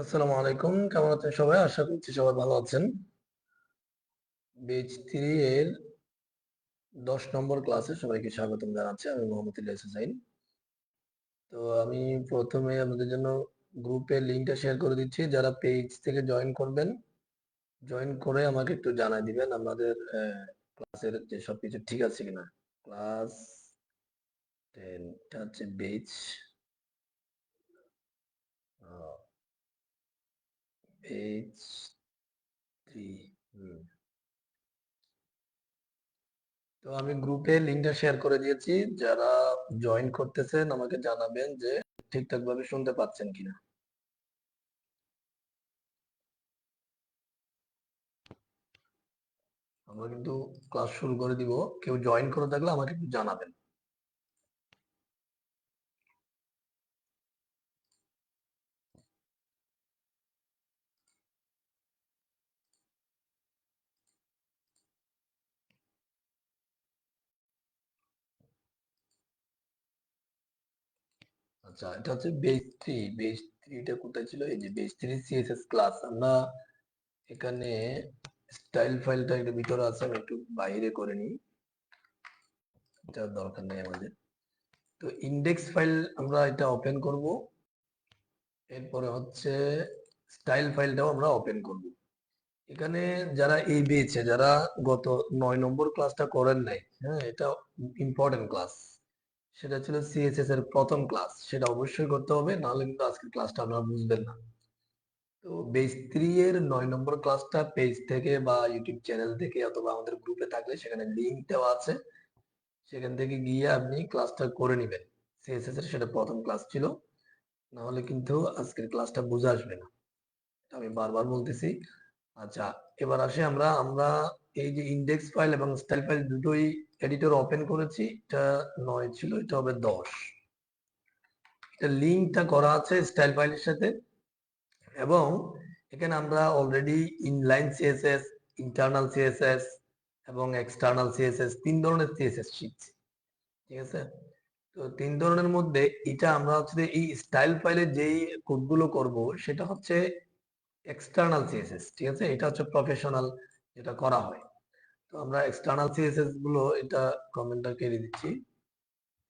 আসসালামু আলাইকুম, কেমন আছেন সবাই? আশা করছি সবাই ভালো আছেন। বেজ থ্রি এর দশ নম্বর ক্লাসে সবাইকে স্বাগতম জানাচ্ছি। আমি মোহাম্মদ ইলিয়াস হুসাইন। তো আমি প্রথমে আপনাদের জন্য গ্রুপের লিঙ্কটা শেয়ার করে দিচ্ছি। যারা পেজ থেকে জয়েন করবেন জয়েন করে আমাকে একটু জানাই দিবেন আমাদের ক্লাসের যে সব কিছু ঠিক আছে কিনা। ক্লাস টেনটা হচ্ছে বেজ পেজ থ্রি তো আমি গ্রুপে লিঙ্কটা শেয়ার করে দিয়েছি। যারা জয়েন করতেছেন, আমাকে জানাবেন যে ঠিকঠাক ভাবে শুনতে পাচ্ছেন কিনা। আমরা কিন্তু ক্লাস শুরু করে দিব। কেউ জয়েন করে থাকলে আমাকে একটু জানাবেন। আচ্ছা এটা হচ্ছে বেস থ্রি বেস থ্রিটা কোথায় ছিল? এই যে বেস থ্রি সিএসএস ক্লাস আমরা এখানে স্টাইল ফাইলটা একটু ভিতরে আছে, আমি একটু বাইরে করে নিই। এটা দরকার নেই আমাদের। তো ইন্ডেক্স ফাইল আমরা এটা ওপেন করব। এরপরে হচ্ছে স্টাইল ফাইলটাও আমরা ওপেন করব। এখানে যারা এই বেছে যারা গত নয় নম্বর ক্লাসটা করেন নাই হ্যাঁ এটা ইম্পর্টেন্ট ক্লাস সেটা ছিল সিএসএস এর প্রথম ক্লাস সেটা অবশ্যই করতে হবে, নাহলে কিন্তু আজকের ক্লাসটা আপনারা বুঝবেন না। তো বেস থ্রি এর নয় নম্বর ক্লাসটা পেজ থেকে বা ইউটিউব চ্যানেল থেকে অথবা আমাদের গ্রুপে থাকলে সেখানে লিঙ্ক দেওয়া আছে। সেখান থেকে গিয়ে আপনি ক্লাসটা করে নেবেন। সিএসএস এর সেটা প্রথম ক্লাস ছিল না হলে কিন্তু আজকের ক্লাসটা বুঝে আসবে না। আমি বারবার বলতেছি। আচ্ছা এবার আসে আমরা আমরা এই যে ইন্ডেক্স ফাইল এবং স্টাইল ফাইল দুটোই এডিটর ওপেন করেছি, এটা নয় ছিল, এটা হবে দশ। এটা লিঙ্কটা করা আছে স্টাইল ফাইলের সাথে এবং এখানে আমরা already inline CSS internal CSS এবং এক্সটার্নাল সিএসএস তিন ধরনের সিএসএস শিখছি ঠিক আছে? তো তিন ধরনের মধ্যে এটা আমরা হচ্ছে এই স্টাইল ফাইলে যেই কোডগুলো করব, সেটা হচ্ছে এক্সটার্নাল সিএসএস ঠিক আছে? এটা হচ্ছে প্রফেশনাল যেটা করা হয়। তো আমরা এক্সটার্নাল সিএসএসগুলো এটা কমেন্টটা কেড়ে দিচ্ছি।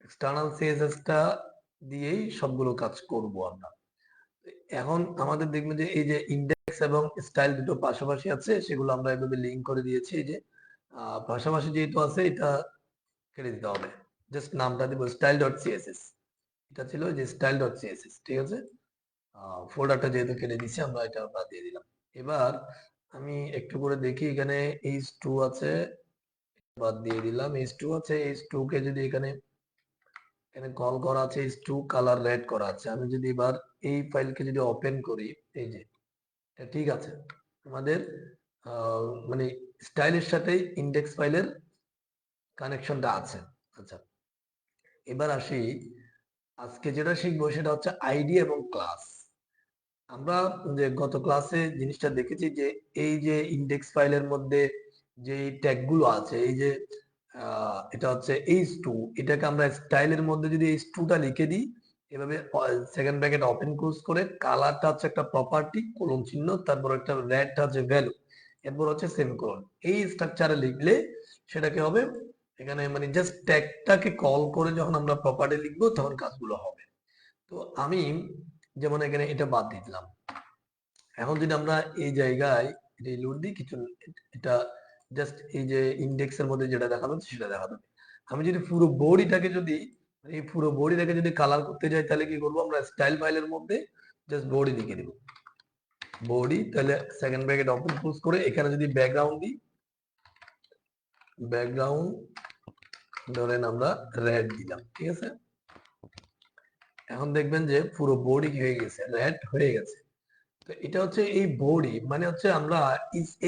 এক্সটার্নাল সিএসএস টা দিয়েই সবগুলো কাজ করব আমরা। এখন আমাদের দেখবেন যে এই যে ইন্ডেক্স এবং স্টাইল দুটো পাশাপাশি আছে, সেগুলো আমরা এভাবে লিঙ্ক করে দিয়েছি, এই যে পাশাপাশি যেহেতু আছে, এটা কেটে দিতে হবে। জাস্ট নামটা দিব স্টাইল ডট সিএসএস এটা ছিল যে স্টাইল ডট সিএসএস ঠিক আছে ফোল্ডারটা যেহেতু কেটে দিচ্ছি আমরা এটা বাদ দিয়ে দিলাম। এবার আমি একটু করে দেখি, এখানে এইচ টু আছে, বাদ দিয়ে দিলাম। এইচ টু আছে এইচ টু কে যদি এখানে এখানে কল করা আছে এইচ টু কালার রেড করা আছে। আমি যদি এবার এই ফাইলকে যদি ওপেন করি, এই যে ঠিক আছে। আমাদের মানে স্টাইলের সাথে ইন্ডেক্স ফাইলের কানেকশনটা আছে। আচ্ছা এবার আসি। আজকে যেটা শিখব সেটা হচ্ছে আইডি এবং ক্লাস আমরা যে গত ক্লাসে জিনিসটা দেখেছি যে এই যে ইন্ডেক্স ফাইলের মধ্যে যে ট্যাগগুলো আছে, এই যে এটা হচ্ছে এইচ টু এটাকে আমরা স্টাইলের মধ্যে যদি এইচ টুটা লিখে দিই, এভাবে সেকেন্ড ব্র্যাকেট ওপেন ক্লোজ করে কালারটা হচ্ছে একটা প্রপার্টি কোলন চিহ্ন, তারপর একটা রেডটা হচ্ছে ভ্যালু এরপর হচ্ছে সেমিকোলন এই স্ট্রাকচারে লিখলে সেটাকে হবে, এখানে মানে জাস্ট ট্যাগটাকে কল করে যখন আমরা প্রপার্টি লিখব, তখন কাজগুলো হবে। তো আমি যেমন এখানে এটা বাদ দিয়ে দিলাম। এখন যদি আমরা এই জায়গায় এটা লোড দিই, কিছু এটা জাস্ট এই যে ইন্ডেক্সের মধ্যে যেটা দেখা যাচ্ছে সেটা দেখা যাবে আমি যদি পুরো বডিটাকে যদি এই পুরো বডিটাকে যদি কালার করতে যাই, তাহলে কি করব আমরা স্টাইল ফাইলের মধ্যে জাস্ট বডি লিখে দিব। বডি, তাহলে সেকেন্ড ব্র্যাকেট ওপেন ক্লোজ করে এখানে যদি ব্যাকগ্রাউন্ড দিই ব্যাকগ্রাউন্ড ধরেন আমরা রেড দিলাম, ঠিক আছে? এখন দেখবেন যে পুরো বডি হয়ে গেছে? রেড হয়ে গেছে। তো এটা হচ্ছে এই বডি মানে হচ্ছে আমরা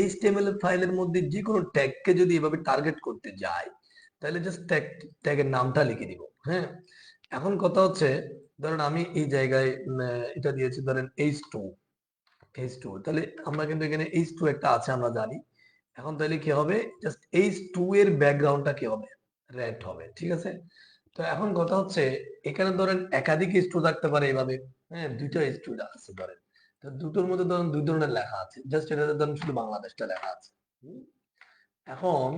এইচটিএমএল ফাইলের মধ্যে যে কোনো ট্যাগকে যদি এভাবে টার্গেট করতে যাই, তাহলে জাস্ট ট্যাগ ট্যাগের নামটা লিখে দিব হ্যাঁ? এখন কথা হচ্ছে, ধরেন আমি এই জায়গায় এটা দিয়েছি, ধরেন এইচ টু এইচ টু তাহলে আমরা কিন্তু এখানে এইচ টু একটা আছে, আমরা জানি। এখন তাহলে কি হবে? জাস্ট এইচ টু এর ব্যাকগ্রাউন্ডটা কি হবে? রেড হবে, ঠিক আছে? তো এখন কথা হচ্ছে, এখানে ধরেন একাধিক স্টু থাকতে পারে এইভাবে হ্যাঁ দুইটা স্টু আছে ধরেন তো দুটোর মধ্যে ধরুন দুই ধরনের লেখা আছে। জাস্ট এটাতে ধরুন শুধু বাংলাদেশটা লেখা আছে। এখন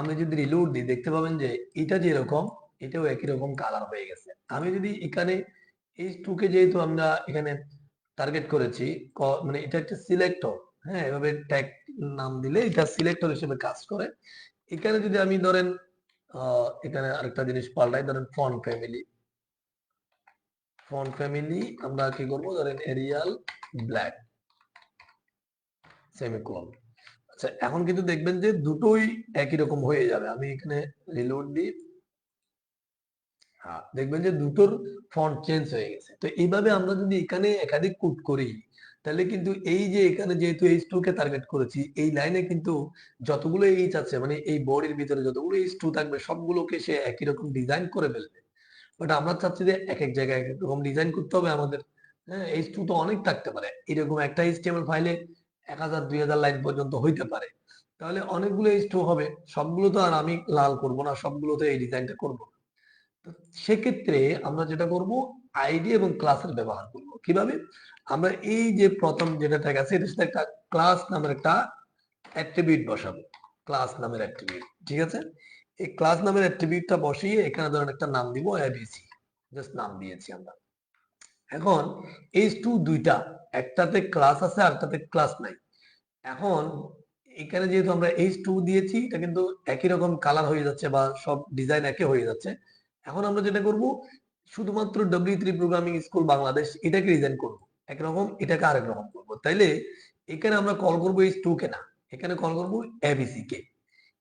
আমি যদি রিলোড দিই, দেখতে পাবেন যে এটা যেরকম এটাও একই রকম কালার হয়ে গেছে। আমি যদি এখানে এই টুকে যেহেতু আমরা এখানে টার্গেট করেছি মানে এটা একটা সিলেক্টর হ্যাঁ এভাবে ট্যাগ নাম দিলে এটা সিলেক্টর হিসেবে কাজ করে। এখানে যদি আমি ধরেন এখানে আরেকটা জিনিস পাল্টাই ধরেন ফন্ট ফ্যামিলি। ফন্ট ফ্যামিলি আমরা কি করব? ধরেন এরিয়াল ব্ল্যাক, সেমিকোলন। আচ্ছা এখন কিন্তু দেখবেন যে দুটোই একই রকম হয়ে যাবে। আমি এখানে রিলোড দিই। হ্যাঁ দেখবেন যে দুটোর ফন্ট চেঞ্জ হয়ে গেছে। তো এইভাবে আমরা যদি এখানে একাধিক কোড করি তাহলে কিন্তু এই যে এখানে যেহেতু এইচ টু কে টার্গেট করেছি, এই লাইনে কিন্তু যতগুলো এইচ আছে মানে এই বডির ভিতরে যতগুলো এইচ টু থাকবে, সবগুলোকে সে একই রকম ডিজাইন করে ফেলবে। বাট আমরা চাচ্ছি যে এক এক জায়গায় এক এক রকম ডিজাইন করতে হবে আমাদের। হ্যাঁ এইচ টু তো অনেক থাকতে পারে। এরকম একটা এইচটিএমএল ফাইলে এক হাজার, দুই হাজার লাইন পর্যন্ত হইতে পারে। তাহলে অনেকগুলো এইচ টু হবে, সবগুলো তো আর আমি লাল করব না, সবগুলোতে এই ডিজাইনটা করব। সেক্ষেত্রে আমরা যেটা করব আইডি এবং ক্লাসের ব্যবহার করব। কীভাবে? আমরা এই যে প্রথম যেটা ট্যাগ আছে এটার সাথে একটা ক্লাস নামের একটা অ্যাট্রিবিউট বসাবো। ক্লাস নামের অ্যাট্রিবিউট ঠিক আছে? এই ক্লাস নামের অ্যাট্রিবিউটটা বসিয়ে এখানে ধরেন একটা নাম দিব এবিসি জাস্ট নাম দিয়েছি আমরা। এখন এইচ টু দুইটা, একটাতে ক্লাস আছে আরটাতে ক্লাস নাই। এখন এখানে যেহেতু আমরা এইচ টু দিয়েছি, এটা কিন্তু একই রকম কালার হয়ে যাচ্ছে বা সব ডিজাইন একই হয়ে যাচ্ছে। এখন আমরা যেটা করব, শুধুমাত্র W three programming school Bangladesh এটাকে ডিজাইন করব। একরকম এটাকে আরেক রকম করব। তাইলে এখানে আমরা কল করব এই টু কে না। এখানে কল করব এবিসি কে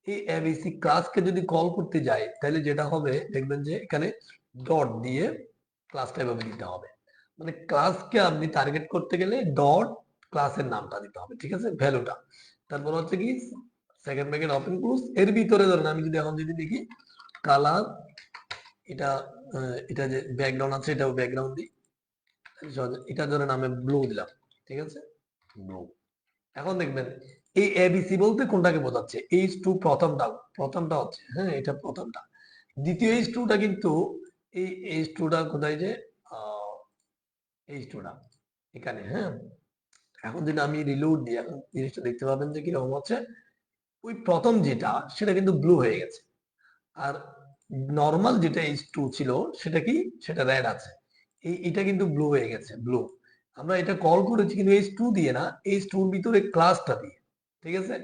এই এবিসি ক্লাসকে যদি কল করতে যাই তাহলে যেটা হবে, দেখবেন যে এখানে ডট দিয়ে ক্লাসটা এভাবে দিতে হবে। মানে ক্লাসকে আপনি টার্গেট করতে গেলে ডট ক্লাসের নামটা দিতে হবে, ঠিক আছে? ভ্যালুটা তারপর হচ্ছে কি সেকেন্ড ব্র্যাকেট ওপেন ক্লোজ এর ভিতরে ধরেন আমি যদি এখন যদি দেখি কালার এটা এটা যে ব্যাকগ্রাউন্ড আছে, এটাও ব্যাকগ্রাউন্ড দিই সহজে- এটা ধরেন আমি ব্লু দিলাম, ঠিক আছে? ব্লু এখন দেখবেন এই এবিসি বলতে কোনটাকে বোঝাচ্ছে? এইচ টু প্রথমটা প্রথমটা হচ্ছে হ্যাঁ এটা প্রথমটা। দ্বিতীয় এইচ টুটা কিন্তু, এই এইচ টুটা কোথায় যে এইচ টুটা এখানে হ্যাঁ? এখন যদি আমি রিলোড দিই, এখন জিনিসটা দেখতে পাবেন যে কীরকম হচ্ছে? ওই প্রথম যেটা, সেটা কিন্তু ব্লু হয়ে গেছে। আর নর্মাল যেটা এইচ টু ছিল, সেটা কি? সেটা রেড আছে। এটা কিন্তু ব্লু হয়ে গেছে ব্লু আমরা এটা কল করেছি কিন্তু এইচ টু দিয়ে না এইচ টুর ভিতরে ক্লাসটা দিয়ে, ঠিক আছে?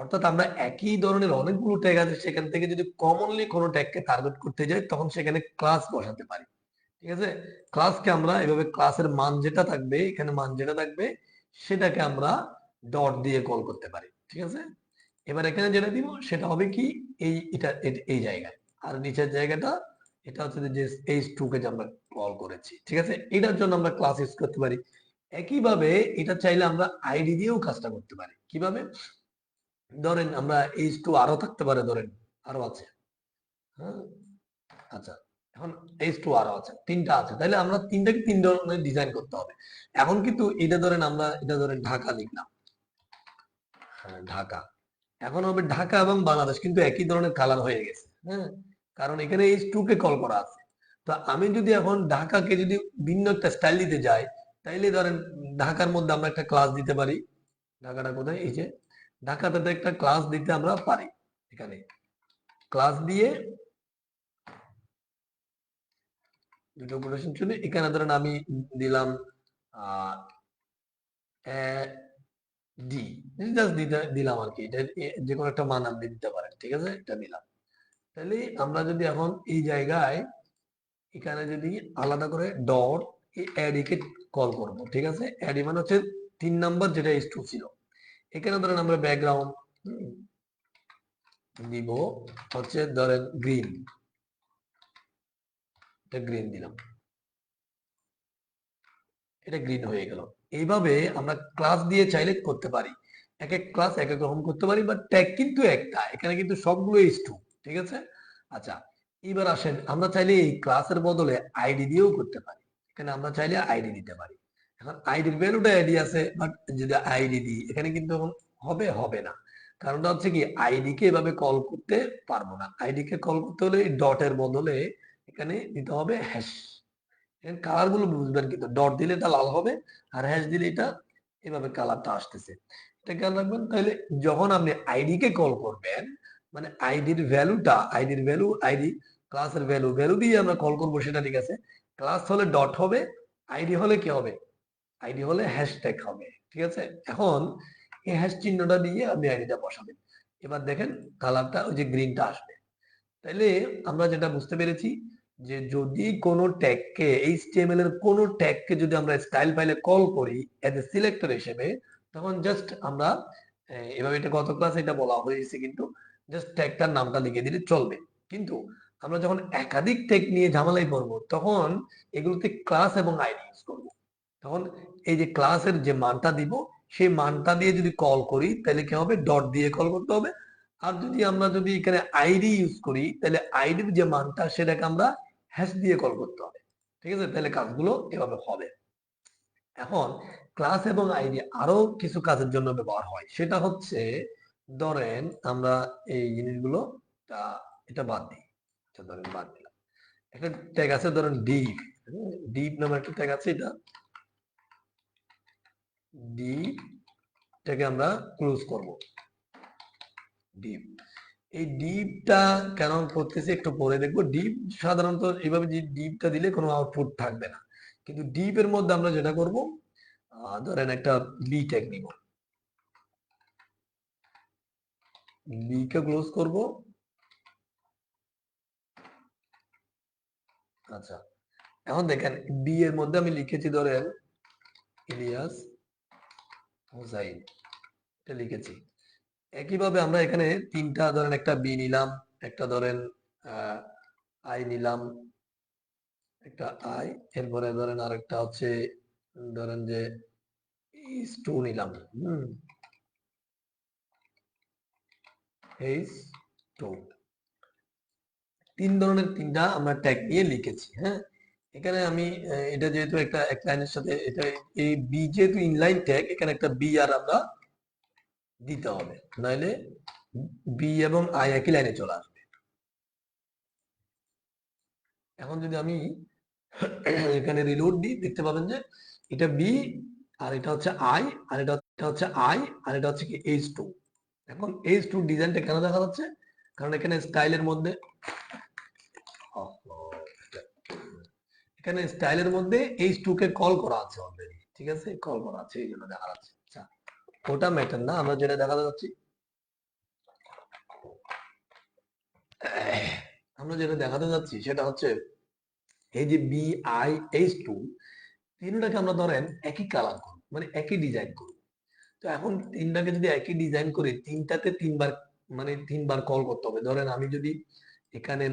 অর্থাৎ আমরা একই ধরনের অনেকগুলো ট্যাগ আছে, সেখান থেকে যদি কমনলি কোনো ট্যাগকে টার্গেট করতে যাই, তখন সেখানে ক্লাস বসাতে পারি, ঠিক আছে? ক্লাসকে আমরা এভাবে ক্লাসের মান যেটা থাকবে, এখানে মান যেটা থাকবে, সেটাকে আমরা ডট দিয়ে কল করতে পারি, ঠিক আছে? এবার এখানে যেটা দিব, সেটা হবে কি, এই, এটা এই জায়গায়, আর নিচের জায়গাটা এটা হচ্ছে যে এইচ টু কে আমরা কল করেছি, ঠিক আছে? এটার জন্য আমরা ক্লাস ইউজ করতে পারি। একইভাবে এটা চাইলে আমরা আইডি দিয়েও কাজটা করতে পারি। কীভাবে? ধরেন আমরা এইচ টু আরও থাকতে পারে, ধরেন আরও আছে। হ্যাঁ? আচ্ছা এখন এইচ টু আরও আছে, তিনটা আছে। তাহলে আমরা তিনটাকে তিন ধরনের ডিজাইন করতে হবে। এখন কিন্তু এটা ধরেন আমরা, এটা ধরেন ঢাকা লিখলাম। হ্যাঁ ঢাকা। এখন হবে ঢাকা এবং বাংলাদেশ, কিন্তু একই ধরনের কালার হয়ে গেছে। হ্যাঁ? কারণ এখানে এইচ টু কে কল করা আছে। তো আমি যদি এখন ঢাকাকে যদি ভিন্ন একটা স্টাইল দিতে যাই, তাইলে ধরেন ঢাকার মধ্যে আমরা একটা ক্লাস দিতে পারি। ঢাকাটা কোথায়? এই যে, ঢাকাতে একটা ক্লাস দিতে আমরা পারি এখানে। ক্লাস দিয়ে দুটো কোটেশন ছিল এখানে ধরেন আমি দিলাম ডি জাস্ট দিলাম আর কি। এটা যে কোনো একটা মান আপনি দিতে পারেন, ঠিক আছে? এটা দিলাম। তাহলে আমরা যদি এখন এই জায়গায় এখানে যদি আলাদা করে ডট এই অ্যাডিকে কল করব, ঠিক আছে? অ্যাডি মানে হচ্ছে তিন নাম্বার যেটা টু ছিল। এখানে ধরেন আমরা ব্যাকগ্রাউন্ড দিব হচ্ছে ধরেন গ্রিন এটা গ্রিন দিলাম। এটা গ্রিন হয়ে গেল। এইভাবে আমরা ক্লাস দিয়ে চাইলে করতে পারি। এক এক ক্লাস এক এক রকম করতে পারি বা ট্যাগ কিন্তু একটা। এখানে কিন্তু সবগুলো টু ঠিক আছে? আচ্ছা এবার আসেন, আমরা চাইলে এই ক্লাসের বদলে আইডি দিয়েও করতে পারি। এখানে আমরা চাইলে আইডি দিতে পারি। এখন আইডির ভ্যালুটা আইডি আছে বাট যদি আইডি দিই, এখানে কিন্তু হবে হবে না। কারণটা হচ্ছে কি আইডি কে এভাবে কল করতে পারব না। আইডি কে কল করতে হলে ডটের বদলে এখানে দিতে হবে হ্যাশ এখানে কালারগুলো বুঝবেন কিন্তু ডট দিলে এটা লাল হবে, আর হ্যাশ দিলে এটা এভাবে কালারটা আসতেছে। এটা খেয়াল রাখবেন, তাহলে যখন আপনি আইডি কে কল করবেন মানে আইডির ভ্যালুটা আইডির ভ্যালু আইডি ক্লাসের ভ্যালু ভ্যালু দিয়ে আমরা কল করব সেটা ঠিক আছে। ক্লাস হলে ডট হবে আইডি হলে কি হবে? আইডি হলে হ্যাশট্যাগ হবে, ঠিক আছে? এখন এই হ্যাশ চিহ্নটা দিয়ে আপনি আইডিটা বসাবেন। এবার দেখেন কালারটা ওই যে গ্রিনটা আসবে। তাইলে আমরা যেটা বুঝতে পেরেছি যে যদি কোনো ট্যাগকে এইচটিএমএল এর কোনো ট্যাগকে যদি আমরা স্টাইল ফাইলে কল করি এজ এ সিলেক্টর হিসেবে, তখন জাস্ট আমরা এভাবে এটা গত ক্লাসে এটা বলা হয়েছে কিন্তু জাস্ট ট্যাগটার নামটা লিখে দিলে চলবে। কিন্তু আমরা যখন একাধিক ট্যাগ নিয়ে ঝামেলায় পড়ব, তখন এগুলোতে ক্লাস এবং আইডি ইউজ করব। তখন এই যে ক্লাসের যে মানটা দিব, সেই মানটা দিয়ে যদি কল করি, তাহলে কি হবে? ডট দিয়ে কল করতে হবে। আর যদি আমরা যদি এখানে আইডি ইউজ করি, তাহলে আইডির যে মানটা, সেটাকে আমরা হ্যাশ দিয়ে কল করতে হবে। ঠিক আছে? তাহলে কাজগুলো এভাবে হবে। এখন ক্লাস এবং আইডি আরও কিছু কাজের জন্য ব্যবহার হয়। সেটা হচ্ছে ধরেন আমরা এই জিনিসগুলো এটা বাদ দিই। এটা ধরেন বাদ দিলাম। একটা ট্যাগ আছে, ধরেন ডিপ ডিপ নামে একটা ট্যাগ আছে এটা। ডিপ টাকে আমরা ক্লোজ করব। ডিপ এই ডিপটা কেন করতেছি একটু পরে দেখব। ডিপ সাধারণত এইভাবে যে ডিপটা দিলে কোনো আউটপুট থাকবে না। কিন্তু ডিপের মধ্যে আমরা যেটা করব ধরেন একটা বি ট্যাগ নিব। বি কে ক্লোজ করব। আচ্ছা এখন দেখেন বি এর মধ্যে আমি লিখেছি ধরেন ইলিয়াস হোসাইন, এটা লিখেছি। একইভাবে আমরা এখানে তিনটা ধরেন একটা বি নিলাম, একটা ধরেন আই নিলাম, একটা আই এরপরে ধরেন আরেকটা হচ্ছে ধরেন যে এইচ টু নিলাম, হুম। এইচ টু তিন ধরনের তিনটা আমরা ট্যাগ নিয়ে লিখেছি হ্যাঁ? এখানে আমি এটা যেহেতু একটা এক লাইনের সাথে এটা, এই বি যেহেতু ইনলাইন ট্যাগ এখানে একটা বি আর আমরা দিতে হবে। নাইলে বি এবং আই একই লাইনে চলে আসবে। এখন যদি আমি এখানে রিলোড দিই, দেখতে পাবেন যে এটা বি আর এটা হচ্ছে আই আর এটা হচ্ছে আই আর এটা হচ্ছে কি এইচ টু এখন এইচ টু ডিজাইনটা কেন দেখা যাচ্ছে? কারণ এখানে স্টাইলের মধ্যে এখানে স্টাইলের মধ্যে এইচ টু কে কল করা আছে অলরেডি ঠিক আছে? কল করা আছে, এই জন্য দেখা যাচ্ছে। আচ্ছা ওটা ম্যাটার না, আমরা যেটা দেখাতে যাচ্ছি, আমরা যেটা দেখাতে যাচ্ছি সেটা হচ্ছে এই যে বি আই এইচ টু তিনটাকে আমরা ধরেন একই কালার করব মানে একই ডিজাইন করব। তো এখন তিনটাকে যদি একই ডিজাইন করে, তিনটাতে তিনবার মানে তিনবার কল করতে হবে। ধরেন আমি যদি এখানে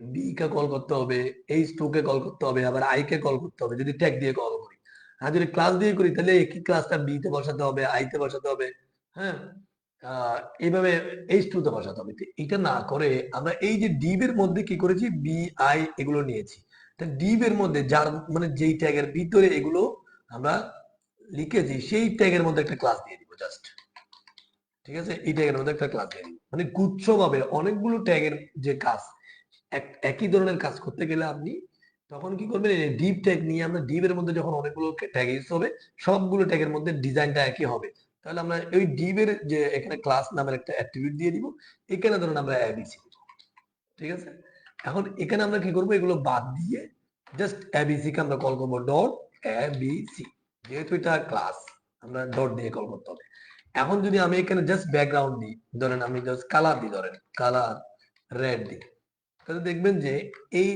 বি কে কল করতে হবে এইচ টু কে কল করতে হবে, আবার আই কে কল করতে হবে, যদি ট্যাগ দিয়ে কল করি। আর যদি ক্লাস দিয়ে করি, তাহলে একই ক্লাসটা বি তে বসাতে হবে আই তে বসাতে হবে হ্যাঁ? এইভাবে এইচ টু তে বসাতে হবে। এটা না করে আমরা এই যে ডিব এর মধ্যে কি করেছি? বি আই এগুলো নিয়েছি। ডিব এর মধ্যে যার মানে যেই ট্যাগের ভিতরে এগুলো আমরা লিখেছি, সেই ট্যাগের মধ্যে একটা ক্লাস দিয়ে দিব জাস্ট ঠিক আছে? এই ট্যাগের মধ্যে একটা ক্লাস দিয়ে দিব। মানে গুচ্ছভাবে অনেকগুলো ট্যাগের যে কাজ, এক- একই ধরনের কাজ করতে গেলে আপনি তখন কি করবেন ডিপ ট্যাগ নিয়ে আমরা ডিপ এর মধ্যে যখন অনেকগুলো ট্যাগ ইউজ হবে, সবগুলো ট্যাগের মধ্যে ডিজাইনটা একই হবে। তাহলে আমরা ওই ডিপ এর যে এখানে ক্লাস নামের একটা অ্যাট্রিবিউট দিয়ে দিব, এখানে ধরুন আমরা এবিসি ঠিক আছে? এখন এখানে আমরা কি করব, এগুলো বাদ দিয়ে জাস্ট এবিসি কে আমরা কল করব ডট এবিসি যেহেতু এটা ক্লাস আমরা ডট দিয়ে কল করতে হবে। এখন যদি আমি এখানে জাস্ট ব্যাকগ্রাউন্ড দিই, ধরেন আমি জাস্ট কালার দিই, ধরেন কালার রেড দিই। তাহলে দেখবেন যে এই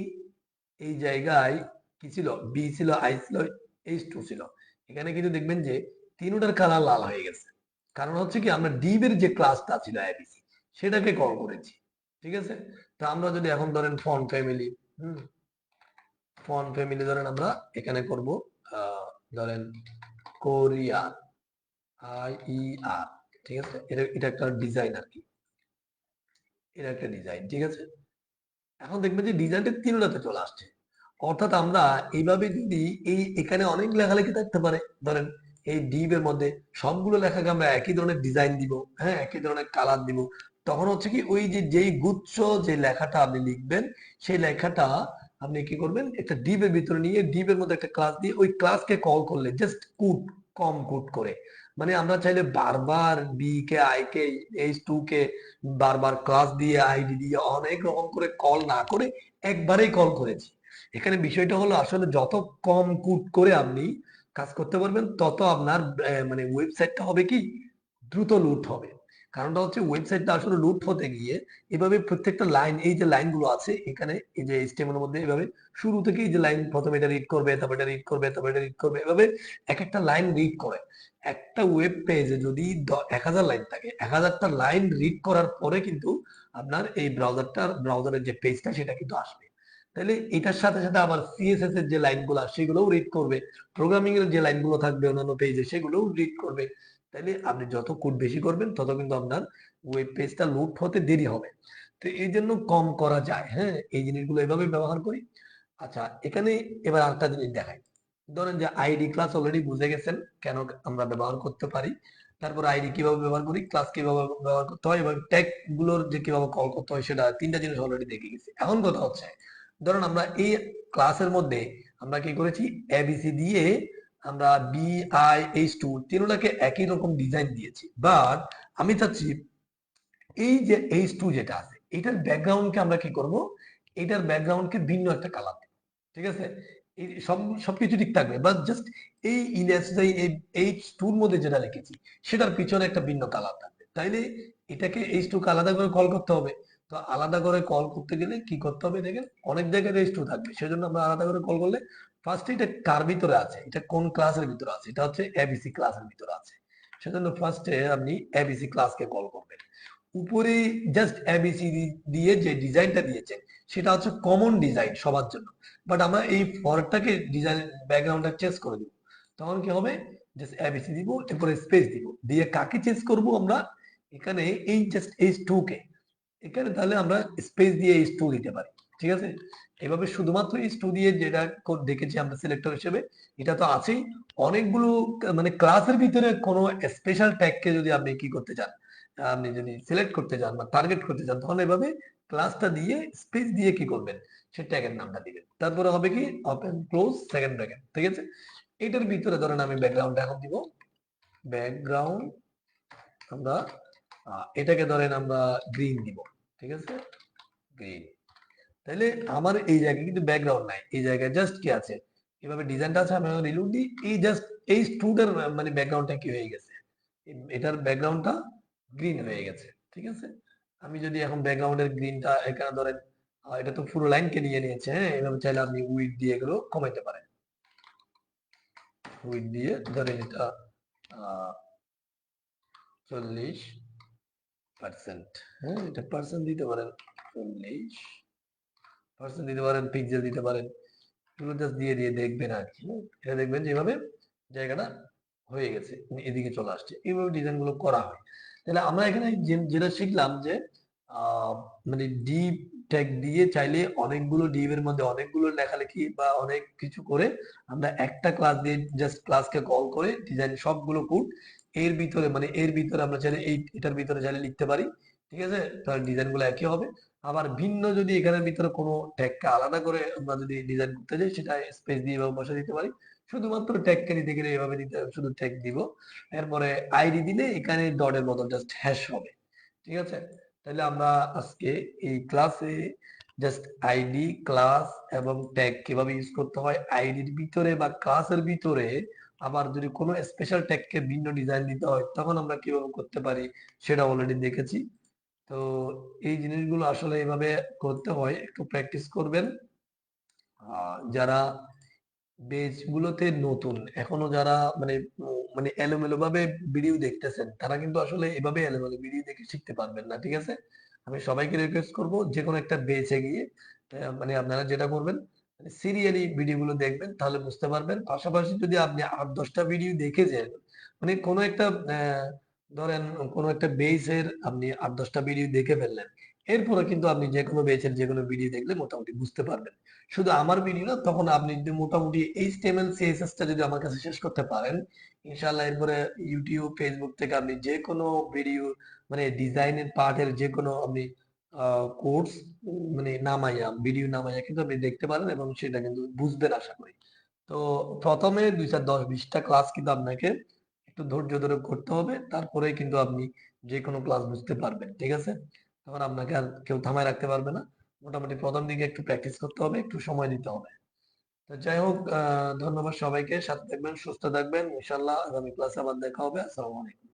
এই জায়গায় কি ছিল? বি ছিল আই ছিল এইচ টু ছিল। এখানে কিন্তু দেখবেন যে তিনটার কালার লাল হয়ে গেছে। কারণ হচ্ছে কি, আমরা ডিবের যে ক্লাসটা ছিল এবিসি সেটাকে কল করেছি। ঠিক আছে? তা আমরা যদি এখন ধরেন ফন ফ্যামিলি হুম? ফন ফ্যামিলি ধরেন আমরা এখানে করব ধরেন কোরিয়া আই ই আর ঠিক আছে? এটা এটা একটা ডিজাইন আর কি এটা একটা ডিজাইন ঠিক আছে? এখন দেখবেন যে ডিজাইনটা তিনটাতে চলে আসছে। অর্থাৎ আমরা এইভাবে যদি এই, এখানে অনেক লেখালেখি থাকতে পারে। ধরেন এই ডিপ এর মধ্যে সবগুলো লেখাকে আমরা একই ধরনের ডিজাইন দিব হ্যাঁ? একই ধরনের কালার দিব। তখন হচ্ছে কি ওই যে, যেই গুচ্ছ যে লেখাটা আপনি লিখবেন, সেই লেখাটা আপনি কি করবেন? একটা ডিপের ভিতরে নিয়ে ডিপের মধ্যে একটা ক্লাস দিয়ে ওই ক্লাসকে কল করলে জাস্ট কুট কম কুট করে। মানে আমরা চাইলে বারবার বি কে আই কে এইচ টু কে বারবার ক্লাস দিয়ে আইডি দিয়ে অনেক রকম করে কল না করে একবারেই কল করেছি। এখানে বিষয়টা হলো আসলে যত কম কুট করে আপনি কাজ করতে পারবেন, তত আপনার মানে ওয়েবসাইটটা হবে কি? দ্রুত লুট হবে। কারণটা হচ্ছে ওয়েবসাইটটা আসলে লুট হতে গিয়ে এভাবে প্রত্যেকটা লাইন এই যে লাইনগুলো আছে, এখানে এই যে এর মধ্যে এভাবে শুরু থেকে এই যে লাইন প্রথমে এটা রিড করবে, তারপর এটা রিড করবে, তারপর এটা রিড করবে, এভাবে এক একটা লাইন রিড করে। একটা ওয়েব পেজে যদি এক হাজার লাইন থাকে, এক হাজারটা লাইন রিড করার পরে কিন্তু আপনার এই ব্রাউজারটার ব্রাউজারের যে পেজটা সেটা কিন্তু আসবে। তাহলে এটার সাথে সাথে আবার সিএসএস এর যে লাইনগুলো সেগুলোও রিড করবে। প্রোগ্রামিং এর যে লাইনগুলো থাকবে অন্যান্য পেজে সেগুলোও রিড করবে। তাইলে আপনি যত কোড বেশি করবেন, তত কিন্তু আপনার ওয়েব পেজটা লুট হতে দেরি হবে। তো এই জন্য কম করা যায় হ্যাঁ? এই জিনিসগুলো এভাবে ব্যবহার করি। আচ্ছা এখানে এবার আরেকটা জিনিস দেখাই। ধরেন যে আইডি ক্লাস অলরেডি বুঝে গেছেন কেন আমরা ব্যবহার করতে পারি। তারপর আইডি কীভাবে ব্যবহার করি ক্লাস কীভাবে ব্যবহার করতে হয়, এবং ট্যাগগুলোর যে কীভাবে কল করতে হয়, সেটা তিনটা জিনিস অলরেডি দেখে গেছি। এখন কথা হচ্ছে, ধরুন আমরা এই ক্লাসের মধ্যে আমরা কি করেছি এবিসি দিয়ে আমরা বি আই এইচ টু তিনটাকে একই রকম ডিজাইন দিয়েছি। বাট আমি চাচ্ছি এই যে এইচ টু যেটা আছে, এটার ব্যাকগ্রাউন্ডকে আমরা কি করব? এটার ব্যাকগ্রাউন্ডকে ভিন্ন একটা কালার ঠিক আছে? সব, সবকিছু ঠিক থাকবে। বাট জাস্ট এই এইচ টুর মধ্যে যেটা লিখেছি সেটার পিছনে একটা ভিন্ন কালার থাকবে। তাইলে এটাকে এইচ টুকে আলাদা করে কল করতে হবে। তো আলাদা করে কল করতে গেলে কি করতে হবে দেখেন? অনেক জায়গায় এইচ টু থাকবে। সেজন্য আমরা আলাদা করে কল করলে ফার্স্ট এটা কার ভিতরে আছে? এটা কোন ক্লাসের ভিতরে আছে? এটা হচ্ছে এবিসি ক্লাসের ভিতরে আছে। সেজন্য ফার্স্টে আপনি এবিসি ক্লাসকে কল করবেন। উপরে জাস্ট এবিসি দিয়ে যে ডিজাইনটা দিয়েছেন, সেটা হচ্ছে কমন ডিজাইন সবার জন্য। বাট আমরা এই ফরটাকে ডিজাইন ব্যাকগ্রাউন্ডটা চেঞ্জ করে দিব। তখন কি হবে? জাস্ট এবিসি দিব, এরপরে স্পেস দিব। দিয়ে কাকে চেঞ্জ করব আমরা? এখানে এই জাস্ট এইচ টু কে। এখানে তাহলে আমরা স্পেস দিয়ে এইচ টু দিতে পারি। ঠিক আছে? এভাবে শুধুমাত্র এইচ টু দিয়ে যেটা দেখেছি আমরা সিলেক্টর হিসেবে, এটা তো আছেই। অনেকগুলো মানে ক্লাসের ভিতরে কোনো স্পেশাল ট্যাগকে যদি আপনি কি করতে চান, আপনি যদি সিলেক্ট করতে চান বা টার্গেট করতে চান তখন এভাবে ক্লাসটা দিয়ে স্পেস দিয়ে কি করবেন? সে ট্যাগের নামটা দিবেন। তারপরে হবে কি? ওপেন ক্লোজ সেকেন্ড ব্র্যাকেট ঠিক আছে? এটার ভিতরে ধরেন আমি ব্যাকগ্রাউন্ড এখন দিব। ব্যাকগ্রাউন্ড আমরা এটাকে ধরেন আমরা গ্রিন দিব, ঠিক আছে? গ্রিন তাহলে আমার এই জায়গায় কিন্তু ব্যাকগ্রাউন্ড নাই। এই জায়গায় জাস্ট কি আছে? এভাবে ডিজাইনটা আছে, আমি রিলুট দিই এই জাস্ট এই স্টুডের মানে ব্যাকগ্রাউন্ডটা কি হয়ে গেছে? এটার ব্যাকগ্রাউন্ডটা গ্রিন হয়ে গেছে, ঠিক আছে? আমি যদি এখন ব্যাকগ্রাউন্ডের গ্রিনটা এখানে ধরেন এটা তো পুরো লাইনকে নিয়ে নিয়েছে হ্যাঁ? এভাবে চাইলে আপনি উইড দিয়ে এগুলো কমাইতে পারেন। উইড দিয়ে ধরেন এটা চল্লিশ পার্সেন্ট হ্যাঁ? এটা পার্সেন্ট দিতে পারেন, চল্লিশ পার্সেন্ট দিতে পারেন পিক্সেল দিতে পারেন, এগুলো জাস্ট দিয়ে দিয়ে দেখবেন আর কি। এটা দেখবেন যেভাবে জায়গাটা হয়ে গেছে এদিকে চলে আসছে। এইভাবে ডিজাইনগুলো করা হয়। তাহলে আমরা এখানে যেটা শিখলাম যে মানে ডিপ ট্যাগ দিয়ে চাইলে অনেকগুলো ডিপ এর মধ্যে অনেকগুলো লেখালেখি বা অনেক কিছু করে আমরা একটা ক্লাস দিয়ে জাস্ট ক্লাসকে কল করে ডিজাইন সবগুলো কোড এর ভিতরে মানে এর ভিতরে আমরা চাইলে এই, এটার ভিতরে চাইলে লিখতে পারি। ঠিক আছে? তাহলে ডিজাইনগুলো একই হবে। আবার ভিন্ন যদি এখানের ভিতরে কোনো ট্যাগকে আলাদা করে আমরা যদি ডিজাইন করতে চাই সেটা স্পেস দিয়ে এভাবে বসে দিতে পারি। শুধুমাত্র ট্যাগকে নিতে গেলে এভাবে দিতে শুধু ট্যাগ দিব। এরপরে আইডি দিলে এখানে ডটের মতো জাস্ট হ্যাশ হবে। ঠিক আছে? তাহলে আমরা আজকে এই ক্লাসে জাস্ট আইডি ক্লাস এবং ট্যাগ কীভাবে ইউজ করতে হয় আইডির ভিতরে বা ক্লাসের ভিতরে আবার যদি কোনো স্পেশাল ট্যাগকে ভিন্ন ডিজাইন দিতে হয়, তখন আমরা কীভাবে করতে পারি, সেটা অলরেডি দেখেছি। তো এই জিনিসগুলো আসলে এভাবে করতে হয় একটু প্র্যাকটিস করবেন। যারা বেজ গুলোতে নতুন এখনও যারা মানে মানে এলোমেলো ভাবে ভিডিও দেখতেছেন তারা কিন্তু আসলে এভাবে এলোমেলো ভিডিও দেখে শিখতে পারবেন না ঠিক আছে? আমি সবাইকে রিকোয়েস্ট করব যে কোনো একটা বেচে গিয়ে মানে আপনারা যেটা করবেন সিরিয়ালি ভিডিওগুলো দেখবেন তাহলে বুঝতে পারবেন। পাশাপাশি যদি আপনি আট দশটা ভিডিও দেখে যান মানে কোনো একটা আহ, ধরেন কোনো একটা বেসের আপনি আট দশটা ভিডিও দেখে ফেললেন। এরপরে কিন্তু আপনি যে কোনো বেচের যে কোনো ভিডিও দেখলে মোটামুটি বুঝতে পারবেন। শুধু আমার ভিডিও না, তখন আপনি যদি মোটামুটি এইচটিএমএল সিএসএস টা যদি আমার কাছে শেষ করতে পারেন, ইনশাআল্লাহ এরপরে ইউটিউব ফেসবুক থেকে আপনি যে কোনো ভিডিও মানে ডিজাইনের পার্টের যে কোনো আপনি কোর্স মানে নামাইয়া ভিডিও নামাইয়া কিন্তু আপনি দেখতে পারেন এবং সেটা কিন্তু বুঝবেন আশা করি। তো প্রথমে দুই চার দশ বিশটা ক্লাস কিন্তু আপনাকে একটু ধৈর্য ধরে করতে হবে তারপরে কিন্তু আপনি যে কোনো ক্লাস বুঝতে পারবেন, ঠিক আছে? তখন আপনাকে আর কেউ থামায় রাখতে পারবে না। মোটামুটি প্রথম দিকে একটু প্র্যাকটিস করতে হবে, একটু সময় দিতে হবে। তো যাই হোক ধন্যবাদ সবাইকে, সাথে থাকবেন, সুস্থ থাকবেন। ইনশাল্লাহ আগামী ক্লাসে আবার দেখা হবে। আসসালামু আলাইকুম।